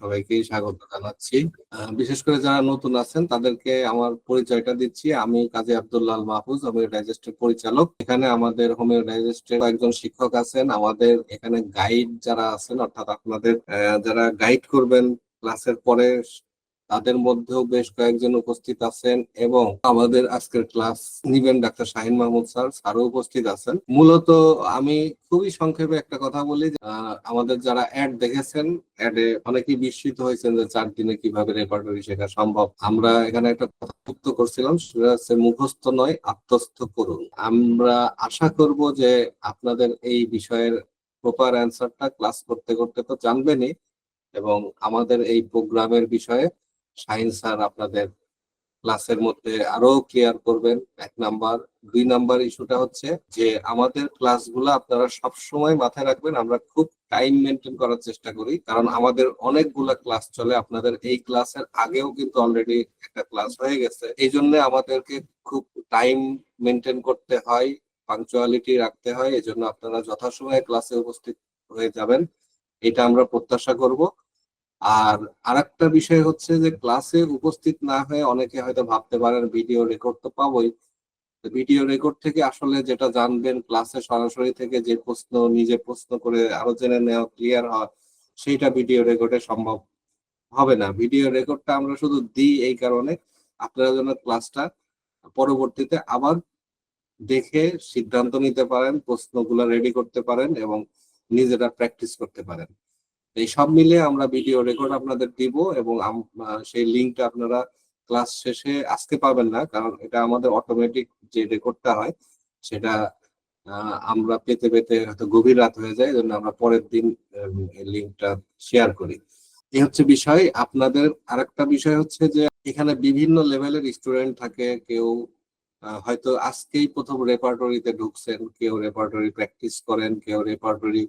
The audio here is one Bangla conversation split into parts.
সবাইকেই স্বাগত জানাচ্ছি। বিশেষ করে যারা নতুন আছেন, তাদেরকে আমার পরিচয়টা দিচ্ছি। আমি কাজী আব্দুল্লাহ মাহফুজ হোমিও ডাইজেস্টের পরিচালক। এখানে আমাদের হোমিও ডাইজেস্টের একজন শিক্ষক আছেন। আমাদের এখানে গাইড যারা আছেন, অর্থাৎ আপনাদের যারা গাইড করবেন ক্লাসের পরে তাদের মধ্যেও বেশ কয়েকজন উপস্থিত আছেন এবং আমাদের আজকের ক্লাস নিবেন ডাক্তার শাহিন মাহমুদ স্যার। স্যারও উপস্থিত আছেন। মূলত আমি খুবই সংক্ষেপে একটা কথা বলি আমাদের যারা অ্যাড দেখেছেন, অ্যাডে অনেকেই বিস্মিত হয়েছেন যে, চার দিনে কীভাবে রেপার্টরি শেখা সম্ভব। আমরা এখানে একটা কথা যুক্ত করছিলাম, সেটা হচ্ছে মুখস্থ নয়, আত্মস্থ করুন। আমরা আশা করব যে, আপনাদের এই বিষয়ের প্রপার অ্যান্সারটা ক্লাস করতে করতে তো জানবেনই এবং আমাদের এই প্রোগ্রামের বিষয়ে শাহিন স্যার আপনাদের ক্লাসের মধ্যে আরও ক্লিয়ার করবেন। এক নাম্বার। দুই নাম্বার ইস্যুটা হচ্ছে যে আমাদের ক্লাসগুলো আপনারা সব সময় মাথায় রাখবেন, আমরা খুব টাইম মেনটেন করার চেষ্টা করি। কারণ আমাদের অনেকগুলা ক্লাস চলে, আপনাদের এই ক্লাসের আগেও কিন্তু অলরেডি একটা ক্লাস হয়ে গেছে। এই জন্য আমাদেরকে খুব টাইম মেনটেন করতে হয় পাংচুয়ালিটি রাখতে হয়। এই জন্য আপনারা যথাসময়ে ক্লাসে উপস্থিত হয়ে যাবেন। এটা আমরা প্রত্যাশা করব। আর আরেকটা বিষয় হচ্ছে যে ক্লাসে উপস্থিত না হয়ে অনেকে হয়তো ভাবতে পারেন ভিডিও রেকর্ড তো পাবোই। ভিডিও রেকর্ড থেকে আসলে যেটা জানবেন ক্লাসে সরাসরি থেকে যে প্রশ্ন, নিজে প্রশ্ন করে আরও জেনে নেওয়া ক্লিয়ার হয়, সেইটা ভিডিও রেকর্ডে সম্ভব হবে না। ভিডিও রেকর্ডটা আমরা শুধু দিই এই কারণে আপনারা যেন ক্লাসটা পরবর্তীতে আবার দেখে সিদ্ধান্ত নিতে পারেন, প্রশ্নগুলো রেডি করতে পারেন এবং নিজেরা প্র্যাকটিস করতে পারেন। এই সব মিলে আমরা ভিডিও রেকর্ড আপনাদের দিব এবং সেই লিঙ্কটা আপনারা ক্লাস শেষে আজকে পাবেন না, কারণ এটা আমাদের অটোমেটিক যে রেকর্ডটা হয়, সেটা আমরা পেতে পেতে হয়তো গভীর রাত হয়ে যায় জন্য আমরা পরের দিন লিঙ্কটা শেয়ার করি। এই হচ্ছে বিষয়। আপনাদের আরেকটা বিষয় হচ্ছে যে, এখানে বিভিন্ন লেভেলের স্টুডেন্ট থাকে, কেউ হয়তো আজকেই প্রথম রেপার্টরিতে ঢুকছেন, কেউ রেপার্টরি প্র্যাকটিস করেন, কেউ রেপার্টরি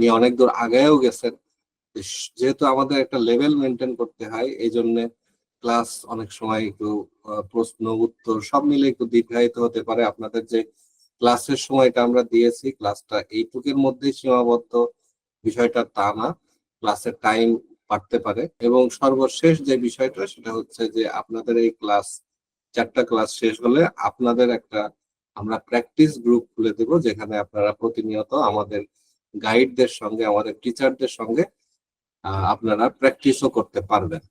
নিয়ে অনেক দূর আগেও গেছেন। যেহেতু আমাদের একটা লেভেল মেনটেন করতে হয় এই জন্য ক্লাস অনেক সময় একটু প্রশ্ন, উত্তর সব মিলে একটু দীর্ঘায়িত হতে পারে। আপনাদের যে ক্লাসের সময়টা আমরা দিয়েছি ক্লাসটা এইটুকের মধ্যেই সীমাবদ্ধ, বিষয়টা তা না। ক্লাসের টাইম বাড়তে পারে এবং সর্বশেষ যে বিষয়টা, সেটা হচ্ছে যে আপনাদের এই ক্লাস চারটা ক্লাস শেষ হলে আপনাদের একটা আমরা প্র্যাকটিস গ্রুপ খুলে দেব, যেখানে আপনারা প্রতিনিয়ত আমাদের গাইডদের সঙ্গে, আমাদের টিচারদের সঙ্গে আপনারা প্র্যাকটিসও করতে পারবেন।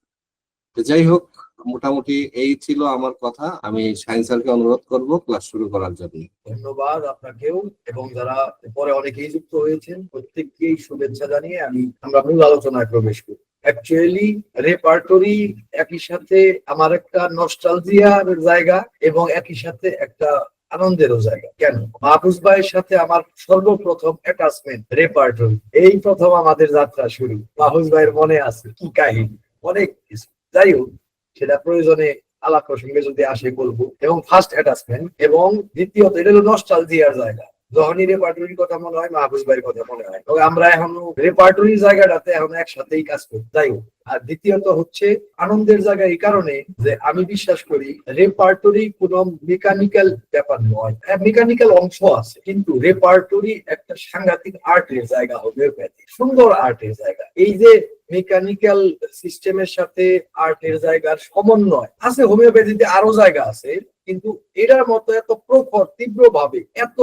তো যাই হোক, মোটামুটি এই ছিল আমার কথা। আমি সায়েন্স স্যারকে অনুরোধ করব ক্লাস শুরু করার জন্য। ধন্যবাদ আপনাকেও এবং যারা পরে অনেকেই যুক্ত হয়েছেন, প্রত্যেককেই শুভেচ্ছা জানিয়ে আমি, আমরা মূল আলোচনায় প্রবেশ করি। অ্যাকচুয়ালি রেপার্টরি একই সাথে আমার একটা নস্টালজিয়ার জায়গা এবং একই সাথে একটা আনন্দেরও জায়গা। কেন? মাহফুজ ভাইয়ের সাথে আমার সর্বপ্রথম অ্যাটাচমেন্ট রেপার্টরি এই প্রথম আমাদের যাত্রা শুরু। মাহফুজ ভাইয়ের মনে আছে কি কাহিনী? অনেক কিছু। যাই হোক, সেটা প্রয়োজনে আলাপ প্রসঙ্গে যদি আসে বলব। এবং ফার্স্ট অ্যাটাচমেন্ট এবং দ্বিতীয়ত, এটা হলো নস্টালজিয়ার জায়গা। যখনই রেপার্টরির কথা মনে হয়, মাহফুজ ভাইয়ের কথা মনে হয়। তবে আমরা এখন রেপার্টরির জায়গাটাতে এখন একসাথেই কাজ করি। যাই হোক, আর দ্বিতীয়ত হচ্ছে আনন্দের জায়গা এই কারণে যে আমি বিশ্বাস করি রেপার্টরি কোন মেকানিক্যাল ব্যাপার নয়। মেকানিক্যাল অংশ আছে, কিন্তু রেপার্টরি একটা সাংঘাতিক আর্টের জায়গা হোমিওপ্যাথি সুন্দর আর্টের জায়গা। এই যে মেকানিক্যাল সিস্টেমের সাথে আর্টের জায়গার সমন্বয় আছে হোমিওপ্যাথিতে আরও জায়গা আছে কিন্তু এটার মতো এত প্রখর তীব্র ভাবে এত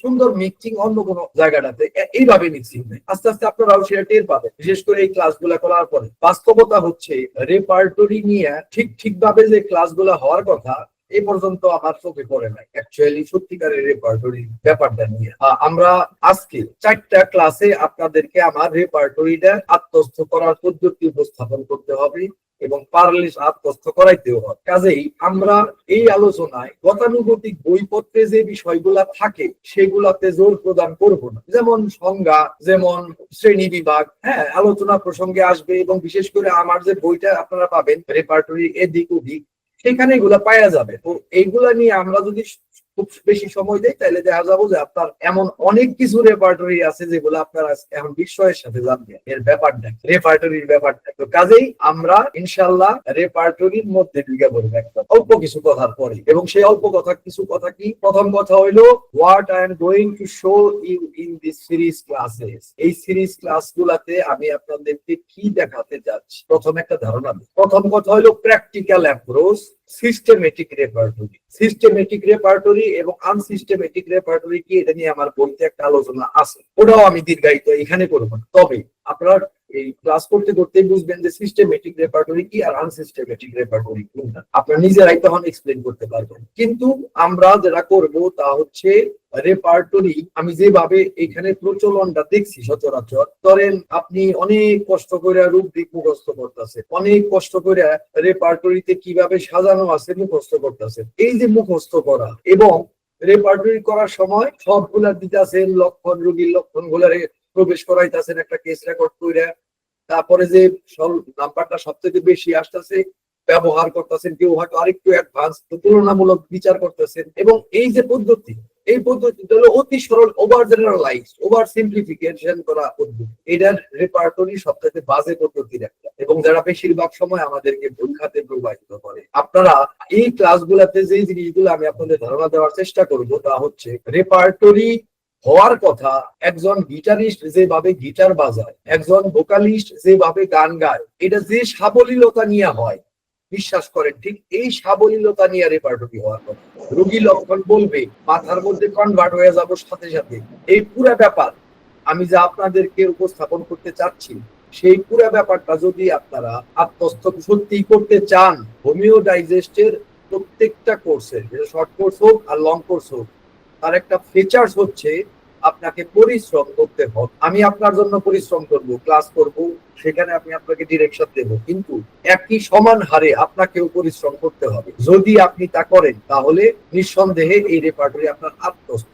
সুন্দর মিক্সিং অন্য কোন জায়গাটাতে এইভাবে মিক্সিং নেই আস্তে আস্তে আপনারাও সেটা টের পাবেন। বিশেষ করে এই ক্লাসগুলো করার পরে। বাস্তবতা হচ্ছে রেপার্টরি নিয়ে ঠিক ঠিকভাবে যে ক্লাসগুলো হওয়ার কথা এই পর্যন্ত আমার চোখে পড়ে নাই। অ্যাকচুয়ালি সত্যিকারের রেপার্টরি ব্যাপারটা নিয়ে। আমরা আজকে চারটা ক্লাসে আপনাদেরকে আমার রেপার্টরিটা আত্মস্থ করার পদ্ধতি উপস্থাপন করতে হবে এবং পারলে আত্মস্থ করাইতেও হবে। কাজেই আমরা এই আলোচনায় গতানুগতিক বইপত্রে যে বিষয়গুলা থাকে, সেগুলাতে জোর প্রদান করব না। যেমন সংজ্ঞা, যেমন শ্রেণি বিভাগ হ্যাঁ আলোচনা প্রসঙ্গে আসবে এবং বিশেষ করে আমার যে বইটা আপনারা পাবেন রেপার্টরি এদিক ওদিক সেখানে এগুলা পাওয়া যাবে। তো এইগুলা নিয়ে আমরা যদি খুব বেশি সময় দেয় তাহলে দেখা যাব যে আপনার এমন অনেক কিছু রেপার্টরি আছে যেগুলো আপনারা এখন বিস্ময়ের সাথে জানবেন এর ব্যাপারটা রেপার্টরির ব্যাপারটা তো কাজেই আমরা ইনশাল্লাহ রেপার্টরির মধ্যে ঢুকে পড়ব একদম। অল্প কিছু কথার পরে। এবং সেই অল্প কথা, কিছু কথা কি? প্রথম কথা হইল what I am going to show you in this series classes এই সিরিজ ক্লাস গুলাতে আমি আপনাদেরকে কি দেখাতে যাচ্ছি? প্রথম একটা ধারণা প্রথম কথা হলো practical approach systematic repertory systematic repertory এবং আনসিস্টেমেটিক রেপার্টরি কি? এটা নিয়ে আমার বলতে একটা আলোচনা আছে। ওটাও আমি দীর্ঘায়িত এখানে করব না। তবে আপনার এই ক্লাস করতে করতে বুঝবেন যে সিস্টেমেটিক রেপার্টরি কি আর আনসিস্টেমেটিক রেপার্টরি কোনটা? আপনারা নিজেরাই তখন এক্সপ্লেন করতে পারবেন। কিন্তু আমরা যেটা করব তা হচ্ছে রেপার্টরি আমি যেভাবে এখানে প্রচলনটা দেখছি সচরাচর, ধরেন আপনি অনেক কষ্ট করে রূপদিক মুখস্থ করতেছে অনেক কষ্ট করে রেপার্টরিতে কীভাবে সাজানো আছে মুখস্থ করতেছে এই যে মুখস্থ করা এবং রেপার্টরি করার সময় সবগুলা দিতেছেন লক্ষণ রোগীর লক্ষণ গুলারে প্রবেশ করাইতেছেন একটা কেস রেকর্ড করে তারপরে যে নাম্বারটা সব থেকে বেশি আসতেছে, ব্যবহার করতেছেন কেউ হয়তো আরেকটু অ্যাডভান্স তুলনামূলক বিচার করতেছেন। এবং এই যে পদ্ধতি, এই পদ্ধতিটা হলো অতি সরল ওভার জেনারেলাইজ ওভার সিম্পলিফিকেশন করা পদ্ধতি। এটার রেপার্টরি সবথেকে বাজে পদ্ধতির একটা। এবং যারা বেশিরভাগ সময় আমাদেরকে ভুল খাতে প্রবাহিত করে। আপনারা এই ক্লাসগুলোতে যে জিনিসগুলো আমি আপনাদের ধারণা দেওয়ার চেষ্টা করব, তা হচ্ছে রেপার্টরি হওয়ার কথা, একজন গিটারিস্ট যেভাবে গিটার বাজায়, একজন ভোকালিস্ট যেভাবে গান গায়, এটা যে সাবলীলতা নিয়ে হয়, বিশ্বাস করেন, ঠিক এই সাবলীলতা নিয়ে রেপার্টরি হওয়ার কথা। রোগী লক্ষণ বলবে, মাথার মধ্যে কনভার্ট হয়ে যাব সাথে সাথে। এই পুরো ব্যাপার আমি যা আপনাদেরকে উপস্থাপন করতে চাচ্ছি, সেই পুরো ব্যাপারটা যদি আপনারা আত্মস্থ সত্যি করতে চান হোমিও ডাইজেস্টের প্রত্যেকটা কোর্সের শর্ট কোর্স হোক আর লং কোর্স হোক তার একটা ফিচার্স হচ্ছে আপনাকে পরিশ্রম করতে হবে। আমি আপনার জন্য পরিশ্রম করব ক্লাস করব, সেখানে আমি আপনাকে ডিরেকশন দেব। কিন্তু একই সমান হারে আপনাকেও পরিশ্রম করতে হবে। যদি আপনি তা করেন, তাহলে নিঃসন্দেহে এই রেপার্টরি আপনার আত্মস্থ।